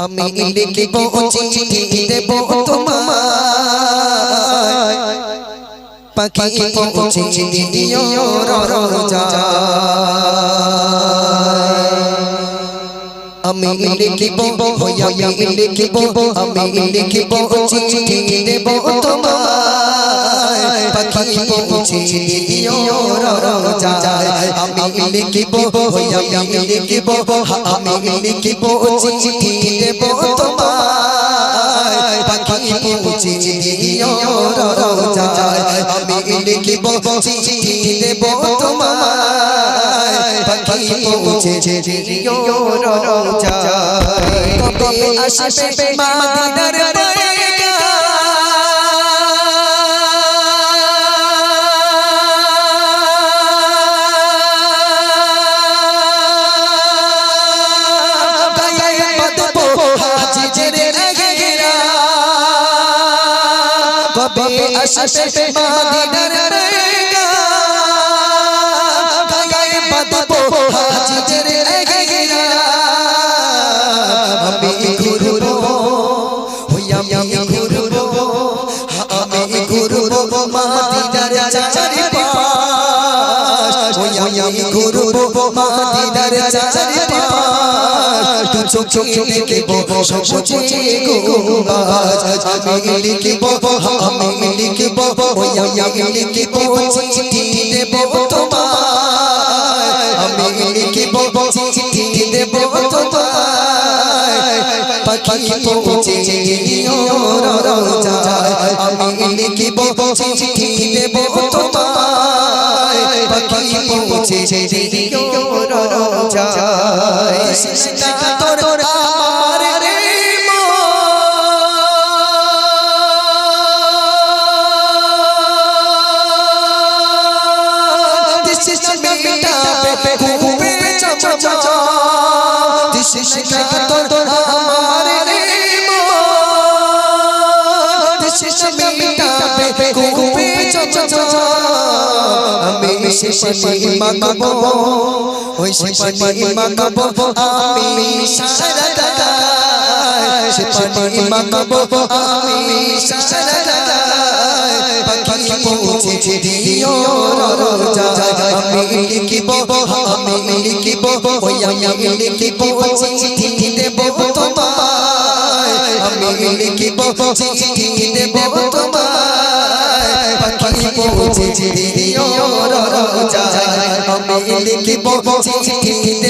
আমি লিখিব চিঠি দেব তোমায়। পাখি পৌঁছে দিও রোজা আমি লিখিব আমি লিখিব আমি লিখিব চিঠি দেব তোমায়। পাখি পৌঁছে দিও রোজা লিখিব আমি লিখিব আমি লিখিব চিঠি দেব তোমায়। পাখি পৌঁছে দিও রোজা আমি লিখিব, চিঠি দেব তোমায়। পাখি পৌঁছে দিও রোজা কবে আসবে মাদিনার কবে আসবে মাদিনার রেগা গায়ে বাঁধবো হাজিদের এগেরা আমি ঘুরবো হইয়া আমি ঘুরবো। আমি ঘুরবো মাদিনার চারি পাশ হইয়া আমি ঘুরবো মাদিনার চারি চোখ চোখ সবুজে গোবাজ আমি লিখিব আমি লিখিব হইয়া আমি লিখিব চিঠি দেব তোমায়। আমি লিখিব চিঠি দেব তোমায়। পাখি পৌঁছে দিও রোজা আমি লিখিব চিঠি দেব তোমায়। পাখি পৌঁছে দিও রোজা চমচম This is তোর আমার রে মন This is the মেয়েটা পেপে ঘুমে চমচম আমি শেষে মাগাবো ওই শেষে মাগাবো আমি সারা সে পানি মাগাবো আমি পাখি পৌঁছে দিও। রোজা আমি লিখিব আমি লিখিব ওই আমি লিখিব চিঠি দেব তোমায়। আমি লিখিব চিঠি দেব তোমায়। পাখি পৌঁছে দিও রোজা আমি লিখিব চিঠি দেব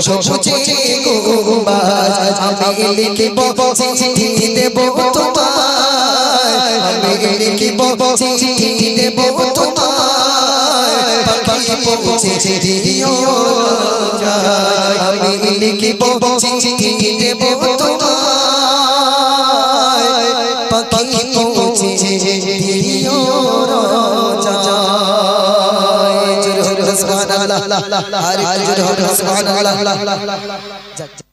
দেখব সবুজে গোবাজ আমি লিখিব চিঠি দেব তোমায়। আমি লিখিব চিঠি দেব তোমায়। পাখি পৌঁছে দিও আমি লিখিব চিঠি দেব তোমায়। আর জোরে সুবহানাল্লাহ